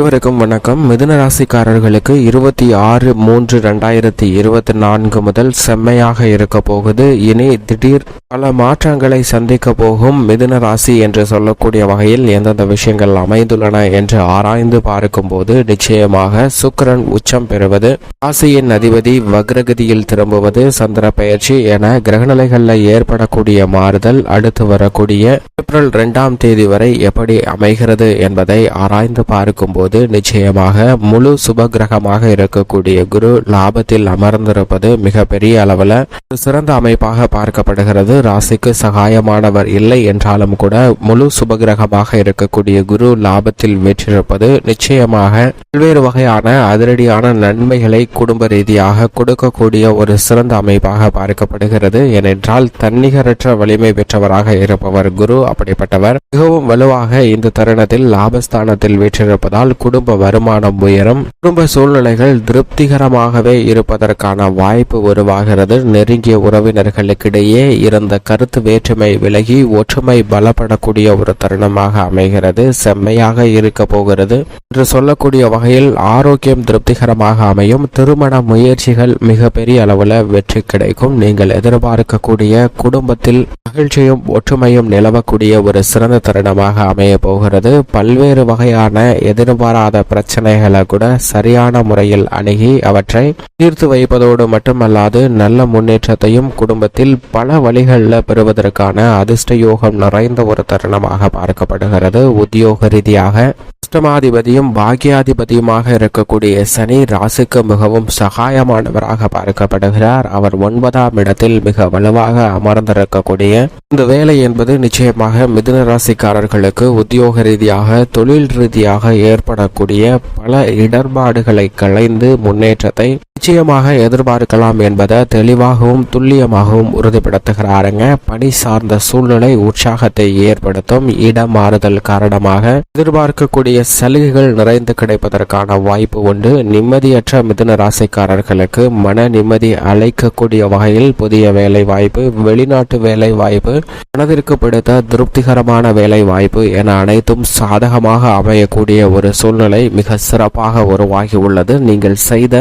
அனைவருக்கும் வணக்கம். மிதுன ராசிக்காரர்களுக்கு இருபத்தி ஆறு மூன்று ரெண்டாயிரத்தி இருபத்தி நான்கு முதல் செம்மையாக இருக்க போகுது. இனி திடீர் பல மாற்றங்களை சந்திக்க போகும் மிதுன ராசி என்று சொல்லக்கூடிய வகையில் எந்தெந்த விஷயங்கள் அமைந்துள்ளன என்று ஆராய்ந்து பார்க்கும்போது நிச்சயமாக சுக்கரன் உச்சம் பெறுவது ராசியின் அதிபதி வக்ரகதியில் திரும்புவது சந்திர பயிற்சி என கிரகநிலைகளில் ஏற்படக்கூடிய மாறுதல் அடுத்து வரக்கூடிய ஏப்ரல் இரண்டாம் தேதி வரை எப்படி அமைகிறது என்பதை ஆராய்ந்து பார்க்கும்போது நிச்சயமாக முழு சுப கிரகமாக இருக்கக்கூடிய குரு லாபத்தில் அமர்ந்திருப்பது மிகப்பெரிய அளவில் ஒரு சிறந்த அமைப்பாக பார்க்கப்படுகிறது. ராசிக்கு சகாயமானவர் இல்லை என்றாலும் கூட முழு சுபகிரகமாக இருக்கக்கூடிய குரு லாபத்தில் வெற்றிருப்பது நிச்சயமாக பல்வேறு வகையான அதிரடியான நன்மைகளை குடும்ப ரீதியாக கொடுக்கக்கூடிய ஒரு சிறந்த அமைப்பாக பார்க்கப்படுகிறது. ஏனென்றால் தன்னிகரற்ற வலிமை பெற்றவராக இருப்பவர் குரு அப்படிப்பட்டவர். மிகவும் வலுவாக இந்த தருணத்தில் லாபஸ்தானத்தில் வீற்றிருப்பதால் குடும்ப வருமானம் உயரும் குடும்ப சூழ்நிலைகள் திருப்திகரமாகவே இருப்பதற்கான வாய்ப்பு உருவாகிறது. நெருங்கிய உறவினர்களுக்கிடையே இருந்த கருத்து வேற்றுமை விலகி ஒற்றுமை பலப்படக்கூடிய ஒரு தருணமாக அமைகிறது. செம்மையாக இருக்க போகிறது. என்று சொல்லக்கூடிய வகையில் ஆரோக்கியம் திருப்திகரமாக அமையும். திருமண முயற்சிகள் மிக பெரிய அளவில் வெற்றி கிடைக்கும். நீங்கள் எதிர்பார்க்கக்கூடிய குடும்பத்தில் மகிழ்ச்சியும் ஒற்றுமையும் நிலவக்கூடிய ஒரு சிறந்த தருணமாக அமைய போகிறது. பல்வேறு வகையான எதிர்பாராத பிரச்சனைகளை கூட சரியான முறையில் அணுகி அவற்றை தீர்த்து வைப்பதோடு மட்டுமல்லாது நல்ல முன்னேற்றத்தையும் குடும்பத்தில் பல வழிகளில் பெறுவதற்கான அதிர்ஷ்ட யோகம் நிறைந்த ஒரு தருணமாக பார்க்கப்படுகிறது. உத்தியோக ரீதியாக அஷ்டமாதிபதியும் பாக்கியாதிபதியுமாக இருக்கக்கூடிய சனி ராசிக்கு மிகவும் சகாயமானவராக பார்க்கப்படுகிறார். அவர் ஒன்பதாம் இடத்தில் மிக வலுவாக அமர்ந்திருக்கக்கூடிய இந்த வேலை என்பது நிச்சயமாக மிதுன ராசிக்காரர்களுக்கு உத்தியோக ரீதியாக தொழில் ரீதியாக ஏற்படக்கூடிய பல இடர்பாடுகளை களைந்து முன்னேற்றத்தை நிச்சயமாக எதிர்பார்க்கலாம் என்பதை தெளிவாகவும் துல்லியமாகவும் உறுதிப்படுத்துகிறாருங்க. பணி சார்ந்த சூழ்நிலை உற்சாகத்தை ஏற்படுத்தும் இடம் மாறுதல் காரணமாக எதிர்பார்க்கக்கூடிய சலுகைகள் நிறைந்து கிடைப்பதற்கான வாய்ப்பு உண்டு. நிம்மதியற்ற மிதுன ராசிக்காரர்களுக்கு மன நிம்மதி அழைக்கக்கூடிய வகையில் புதிய வேலை வாய்ப்பு வெளிநாட்டு வேலை வாய்ப்பு மனதிற்கு பிடித்த திருப்திகரமான வேலை வாய்ப்பு என அனைத்தும் சாதகமாக அமையக்கூடிய ஒரு சூழ்நிலை மிக சிறப்பாக உருவாகி உள்ளது. நீங்கள் செய்த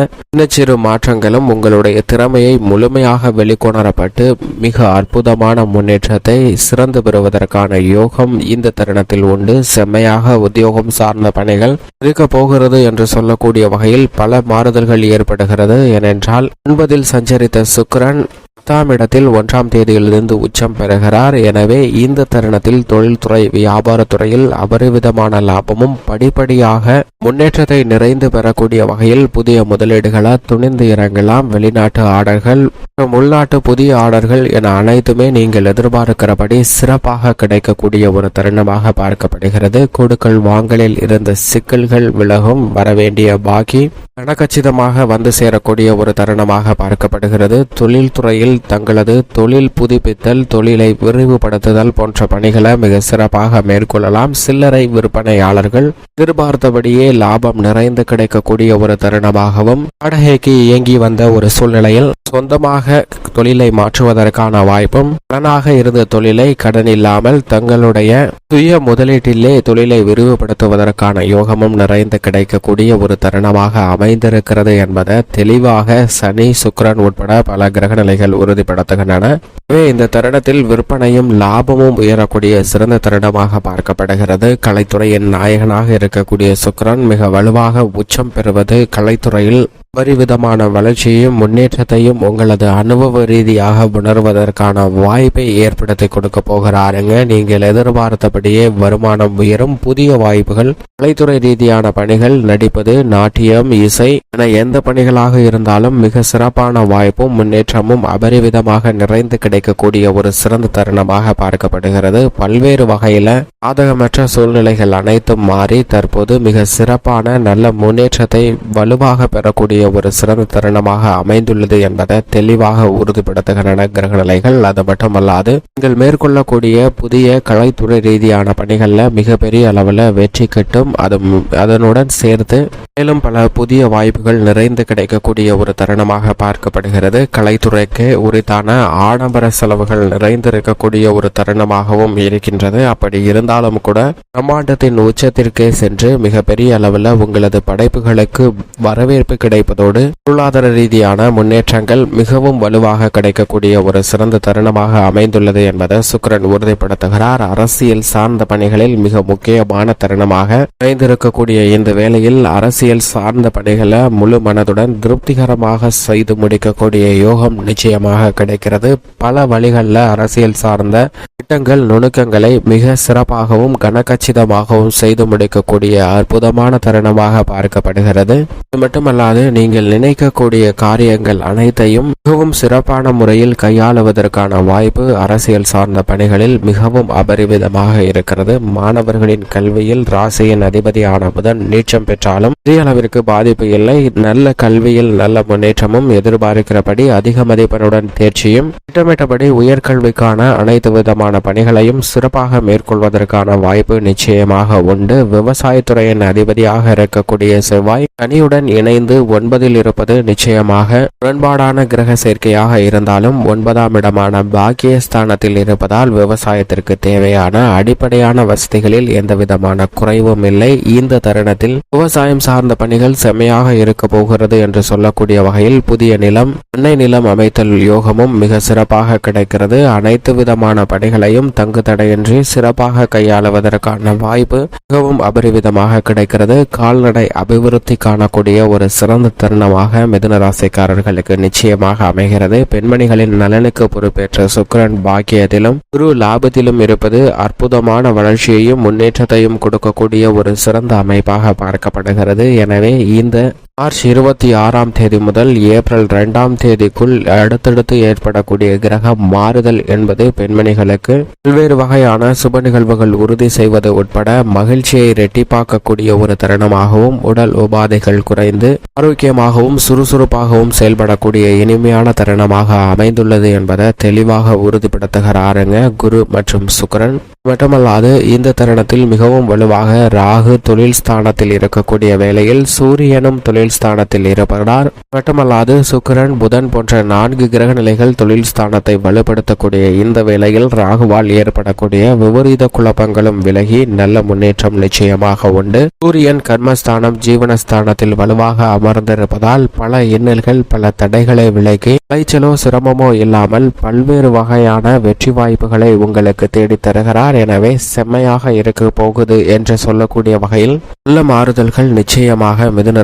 சின்னச்சிறு மாற்றங்களும் உங்களுடைய திறமையை முழுமையாக வெளிக்கொணரப்பட்டு மிக அற்புதமான முன்னேற்றத்தை சிறந்து பெறுவதற்கான யோகம் இந்த தருணத்தில் உண்டு. செம்மையாக உத்தியோகம் சார்ந்த பணிகள் இருக்க போகிறது என்று சொல்லக்கூடிய வகையில் பல மாறுதல்கள் ஏற்படுகிறது. ஏனென்றால் ஒன்பதில் சஞ்சரித்த சுக்கரன் பத்தாம் இடத்தில் ஒன்றாம் தேதியிலிருந்து உச்சம் பெறுகிறார். எனவே இந்த தருணத்தில் தொழில்துறை வியாபாரத்துறையில் அபரிவிதமான லாபமும் படிப்படியாக முன்னேற்றத்தை நிறைந்து பெறக்கூடிய வகையில் புதிய முதலீடுகளை துணிந்து இறங்கலாம். வெளிநாட்டு ஆர்டர்கள் மற்றும் உள்நாட்டு புதிய ஆர்டர்கள் என அனைத்துமே நீங்கள் எதிர்பார்க்கிறபடி சிறப்பாக கிடைக்கக்கூடிய ஒரு தருணமாக பார்க்கப்படுகிறது. கொடுக்கல் வாங்கலில் இருந்த சிக்கல்கள் விலகும். வரவேண்டிய பாக்கி கனகச்சிதமாக வந்து சேரக்கூடிய ஒரு தருணமாக பார்க்கப்படுகிறது. தொழில்துறையில் தங்களது தொழில் புதுப்பித்தல் தொழிலை விரிவுபடுத்துதல் போன்ற பணிகளை மிக சிறப்பாக மேற்கொள்ளலாம். சில்லறை விற்பனையாளர்கள் எதிர்பார்த்தபடியே லாபம் நிறைந்து கிடைக்கக்கூடிய ஒரு தருணமாகவும் வாடகைக்கு இயங்கி வந்த ஒரு சூழ்நிலையில் சொந்தமாக தொழிலை மாற்றுவதற்கான வாய்ப்பும் கடனாக இருந்த தொழிலை கடன் இல்லாமல் தங்களுடைய சுய முதலீட்டிலே தொழிலை விரிவுபடுத்துவதற்கான யோகமும் நிறைந்து கிடைக்கக்கூடிய ஒரு தருணமாக அமைந்திருக்கிறது என்பதை தெளிவாக சனி சுக்கரன் உட்பட பல கிரகநிலைகள் உறுதிப்படுத்துகின்றன. எனவே இந்த தருணத்தில் விற்பனையும் லாபமும் உயரக்கூடிய சிறந்த தருணமாக பார்க்கப்படுகிறது. கலைத்துறையின் நாயகனாக இருக்கக்கூடிய சுக்கரன் மிக வலுவாக உச்சம் பெறுவது கலைத்துறையில் அபரிவிதமான வளர்ச்சியையும் முன்னேற்றத்தையும் உங்களது அனுபவ ரீதியாக உணர்வதற்கான வாய்ப்பை ஏற்படுத்தி கொடுக்க போகிறாருங்க. நீங்கள் எதிர்பார்த்தபடியே வருமானம் உயரும். புதிய வாய்ப்புகள் கலைத்துறை ரீதியான பணிகள் நடிப்பது நாட்டியம் இசை என எந்த பணிகளாக இருந்தாலும் மிக சிறப்பான வாய்ப்பும் முன்னேற்றமும் அபரிவிதமாக நிறைந்து கிடைக்கக்கூடிய ஒரு சிறந்த தருணமாக பார்க்கப்படுகிறது. பல்வேறு வகையில சாதகமற்ற சூழ்நிலைகள் அனைத்தும் மாறி தற்போது மிக சிறப்பான நல்ல முன்னேற்றத்தை வலுவாக பெறக்கூடிய ஒரு சிறந்த தருணமாக அமைந்துள்ளது என்பதை தெளிவாக உறுதிப்படுத்துகின்றன கிரகநிலைகள். அது மட்டுமல்லாது நீங்கள் மேற்கொள்ளக்கூடிய புதிய கலைத்துறை ரீதியான பணிகளில் மிகப்பெரிய அளவில் வெற்றி கிட்டும். அது அதனுடன் சேர்த்து மேலும் பல புதிய வாய்ப்புகள் நிறைந்து கிடைக்கக்கூடிய ஒரு தருணமாக பார்க்கப்படுகிறது. கலைத்துறைக்கு உரித்தான ஆடம்பர செலவுகள் நிறைந்திருக்கக்கூடிய ஒரு தருணமாகவும் இருக்கின்றது. அப்படி இருந்தாலும் கூட பிரம்மாண்டத்தின் உச்சத்திற்கே சென்று மிகப்பெரிய அளவில் உங்களது படைப்புகளுக்கு வரவேற்பு இருப்பதோடு பொருளாதார ரீதியான முன்னேற்றங்கள் மிகவும் வலுவாக கிடைக்கக்கூடிய ஒரு சிறந்த தருணமாக அமைந்துள்ளது என்பதை சுக்கிரன் உறுதிப்படுத்துகிறார். அரசியல் சார்ந்த பணிகளில் மிக முக்கியமான தருணமாக அமைந்திருக்கக்கூடிய இந்த வேளையில் அரசியல் சார்ந்த பணிகளை முழு மனதுடன் திருப்திகரமாக செய்து முடிக்கக்கூடிய யோகம் நிச்சயமாக கிடைக்கிறது. பல வழிகளில் அரசியல் சார்ந்த திட்டங்கள் நுணுக்கங்களை மிக சிறப்பாகவும் கனக்கச்சிதமாகவும் செய்து முடிக்கக்கூடிய அற்புதமான தருணமாக பார்க்கப்படுகிறது. இது மட்டுமல்லாது நீங்கள் நினைக்கக்கூடிய காரியங்கள் அனைத்தையும் மிகவும் சிறப்பான முறையில் கையாளுவதற்கான வாய்ப்பு அரசியல் சார்ந்த பணிகளில் மிகவும் அபரிவிதமாக இருக்கிறது. மாணவர்களின் கல்வியில் ராசியின் அதிபதியான புதன் நீச்சம் பெற்றாலும் பெரிய அளவிற்கு பாதிப்பு இல்லை. நல்ல கல்வியில் நல்ல முன்னேற்றமும் எதிர்பார்க்கிறபடி அதிக மதிப்பெண்ணுடன் தேர்ச்சியும் திட்டமிட்டபடி உயர்கல்விக்கான அனைத்து விதமான பணிகளையும் சிறப்பாக மேற்கொள்வதற்கான வாய்ப்பு நிச்சயமாக உண்டு. விவசாயத்துறையின் அதிபதியாக இருக்கக்கூடிய செவ்வாய் கனியுடன் இணைந்து ஒன்பதில் இருப்பது நிச்சயமாக முரண்பாடான கிரக சேர்க்கையாக இருந்தாலும் ஒன்பதாம் இடமான பாக்கியஸ்தானத்தில் இருப்பதால் விவசாயத்திற்கு தேவையான அடிப்படையான வசதிகளில் எந்த விதமான குறைவும் இல்லை. இந்த தருணத்தில் விவசாயம் சார்ந்த பணிகள் செம்மையாக இருக்க போகிறது என்று சொல்லக்கூடிய வகையில் புதிய நிலம் பண்ணை நிலம் அமைத்தல் யோகமும் மிக சிறப்பாக கிடைக்கிறது. அனைத்து விதமான பணிகளையும் தங்கு தடையின்றி சிறப்பாக கையாளுவதற்கான வாய்ப்பு மிகவும் அபரிவிதமாக கிடைக்கிறது. கால்நடை அபிவிருத்தி காணக்கூடிய ஒரு சிறந்த தருணமாக மிதுன ராசிக்காரர்களுக்கு நிச்சயமாக அமைகிறது. பெண்மணிகளின் நலனுக்கு பொறுப்பேற்ற சுக்கிரன் பாக்கியத்திலும் குரு லாபத்திலும் இருப்பது அற்புதமான வளர்ச்சியையும் முன்னேற்றத்தையும் கொடுக்கக்கூடிய ஒரு சிறந்த அமைப்பாக பார்க்கப்படுகிறது. எனவே இந்த மார்ச் இருபத்தி ஆறாம் தேதி முதல் ஏப்ரல் இரண்டாம் தேதிக்குள் அடுத்தடுத்து ஏற்படக்கூடிய கிரக மாறுதல் என்பது பெண்மணிகளுக்கு பல்வேறு வகையான சுப நிகழ்வுகள் உறுதி செய்வது உட்பட மகிழ்ச்சியை இரட்டிப்பாக்கக்கூடிய ஒரு தருணமாகவும் உடல் உபாதைகள் குறைந்து ஆரோக்கியமாகவும் சுறுசுறுப்பாகவும் செயல்படக்கூடிய இனிமையான தருணமாக அமைந்துள்ளது என்பதை தெளிவாக உறுதிப்படுத்துகிறாருங்க குரு மற்றும் சுக்கரன். மட்டுமல்லாது இந்த தருணத்தில் மிகவும் வலுவாக ராகு தொழில் ஸ்தானத்தில் இருக்கக்கூடிய வேளையில் சூரியனும் தொழில் ஸ்தானத்தில் இருப்பதால் மட்டுமல்லாது சுக்கிரன் புதன் போன்ற நான்கு கிரக நிலைகள் தொழில் ஸ்தானத்தை வலுப்படுத்தக்கூடிய இந்த வேளையில் ராகுவால் ஏற்படக்கூடிய விபரீத குழப்பங்களும் விலகி நல்ல முன்னேற்றம் நிச்சயமாக உண்டு. சூரியன் கர்மஸ்தானம் ஜீவனஸ்தானத்தில் வலுவாக அமர்ந்திருப்பதால் பல இன்னல்கள் பல தடைகளை விலகி விளைச்சலோ சிரமமோ இல்லாமல் பல்வேறு வகையான வெற்றி வாய்ப்புகளை உங்களுக்கு தேடித் தருகிறார். எனவே செம்மையாக இருக்க போகுது என்று சொல்லக்கூடிய வகையில் நல்ல மாறுதல்கள் நிச்சயமாக மிதுன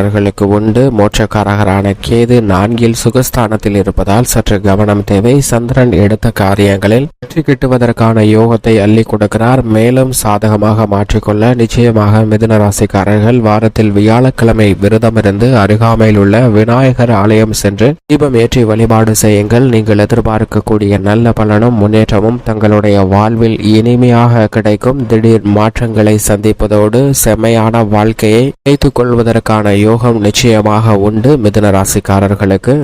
ராசிக்காரர்களுக்கு உண்டு. மோட்சக்காரகரான கேது நான்கில் சுகஸ்தானத்தில் இருப்பதால் சற்று கவனம் தேவை. சந்திரன் எடுத்த காரியங்களில் வெற்றி கிட்டுவதற்கான யோகத்தை அள்ளி கொடுக்கிறார். மேலும் சாதகமாக மாற்றிக்கொள்ள நிச்சயமாக மிதுன ராசிக்காரர்கள் வாரத்தில் வியாழக்கிழமை விரதமிருந்து அருகாமையில் உள்ள விநாயகர் ஆலயம் சென்று தீபம் ஏற்றி வழிபாடு செய்யுங்கள். நீங்கள் எதிர்பார்க்கக்கூடிய நல்ல பலனும் முன்னேற்றமும் தங்களுடைய வாழ்வில் இனிமையாக கிடைக்கும். திடீர் மாற்றங்களை சந்திப்பதோடு செம்மையான வாழ்க்கையை வைத்துக் கொள்வதற்கான யோகம் நிச்சயமாக உண்டு மிதுன ராசிக்காரர்களுக்கு.